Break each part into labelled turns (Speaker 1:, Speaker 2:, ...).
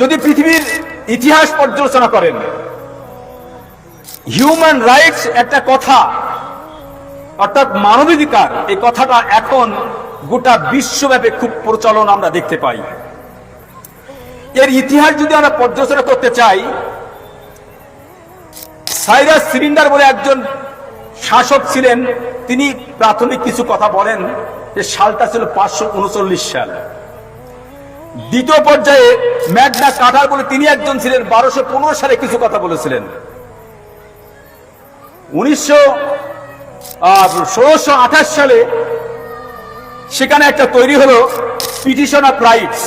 Speaker 1: যদি পৃথিবীর ইতিহাস পর্যালোচনা করেন হিউম্যান রাইটস একটা কথা, অর্থাৎ মানবাধিকার, এই কথাটা এখন গোটা বিশ্বব্যাপী খুব প্রচলন আমরা দেখতে পাই। এর ইতিহাস যদি আমরা পর্যালোচনা করতে চাই, সাইরাস সিলিন্ডার বলে একজন শাসক ছিলেন, তিনি প্রাথমিক কিছু কথা বলেন যে সালটা ছিল পাঁচশো উনচল্লিশ সাল। দ্বিতীয় পর্যায়ে ম্যাগনা কাটার বলে তিনি একজন ছিলেন। বারোশো সালে কিছু কথা বলেছিলেন। উনিশশো ষোলোশো সালে সেখানে একটা তৈরি হলো পিটিশন অফ রাইটস।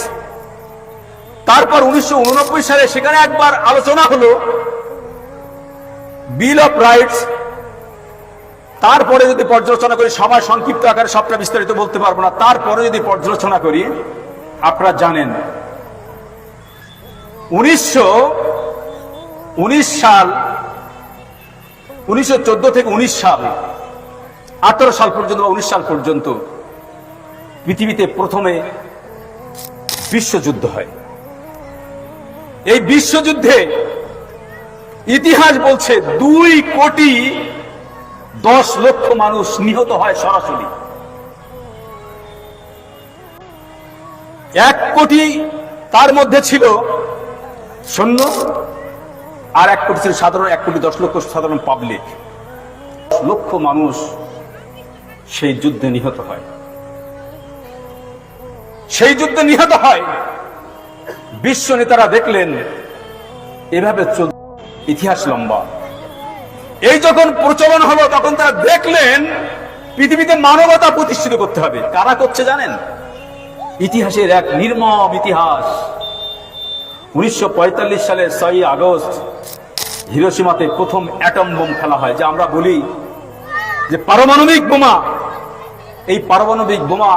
Speaker 1: তারপর উনিশশো সালে সেখানে একবার আলোচনা হলো বিল অফ রাইটস। তারপরে যদি পর্যালোচনা করি, সময় সংক্ষিপ্ত আকারে সবটা বিস্তারিত বলতে পারব না। তারপরে যদি পর্যালোচনা করি আপনারা জানেন। উনিশশো, উনিশ সাল, উনিশশো চোদ্দ থেকে উনিশ সাল, আঠারো সাল পর্যন্ত বা উনিশ সাল পর্যন্ত পৃথিবীতে প্রথমে বিশ্বযুদ্ধ হয়। এই বিশ্বযুদ্ধে ইতিহাস বলছে দুই কোটি দশ লক্ষ মানুষ নিহত হয় সরাসরি। এক কোটি তার মধ্যে ছিল সৈন্য, আর এক কোটি ছিল সাধারণ, এক কোটি দশ লক্ষ সাধারণ পাবলিক লক্ষ মানুষ সেই যুদ্ধে নিহত হয়। সেই যুদ্ধে নিহত হয়। বিশ্ব নেতারা দেখলেন, এভাবে চল, ইতিহাস লম্বা। এই যখন প্রচলন হলো, তখন তারা দেখলেন, পৃথিবীতে মানবতা প্রতিষ্ঠিত করতে হবে। কারা করছে জানেন? ইতিহাসের এক নির্মম ইতিহাস। উনিশশো সালে ছয়ই আগস্ট হিরোসীমাতে প্রথম অ্যাটম বোম ফেলা হয়, যা আমরা বলি যে পারমাণবিক বোমা। এই পারমাণবিক বোমা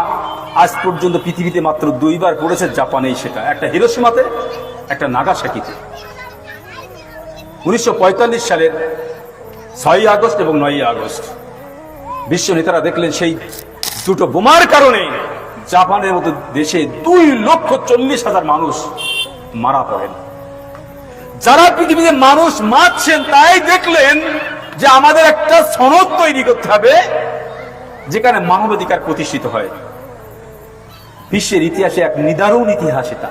Speaker 1: আজ পর্যন্ত পৃথিবীতে মাত্র দুইবার পড়েছে জাপানেই সেটা। একটা হিরোসীমাতে, একটা নাগাসাকিতে। উনিশশো পঁয়তাল্লিশ সালের ছয়ই আগস্ট এবং নয়ই আগস্ট। বিশ্ব নেতারা দেখলেন সেই দুটো বোমার কারণে জাপানের মতো দেশে দুই লক্ষ চল্লিশ হাজার মানুষ মারা পড়েন। যারা পৃথিবীতে মানুষ মারছেন, তাই দেখলেন যে আমাদের একটা সনদ তৈরি করতে হবে, যেখানে মানবাধিকার প্রতিষ্ঠিত হয়। বিশ্বের ইতিহাসে এক নিদারুণ ইতিহাস এটা।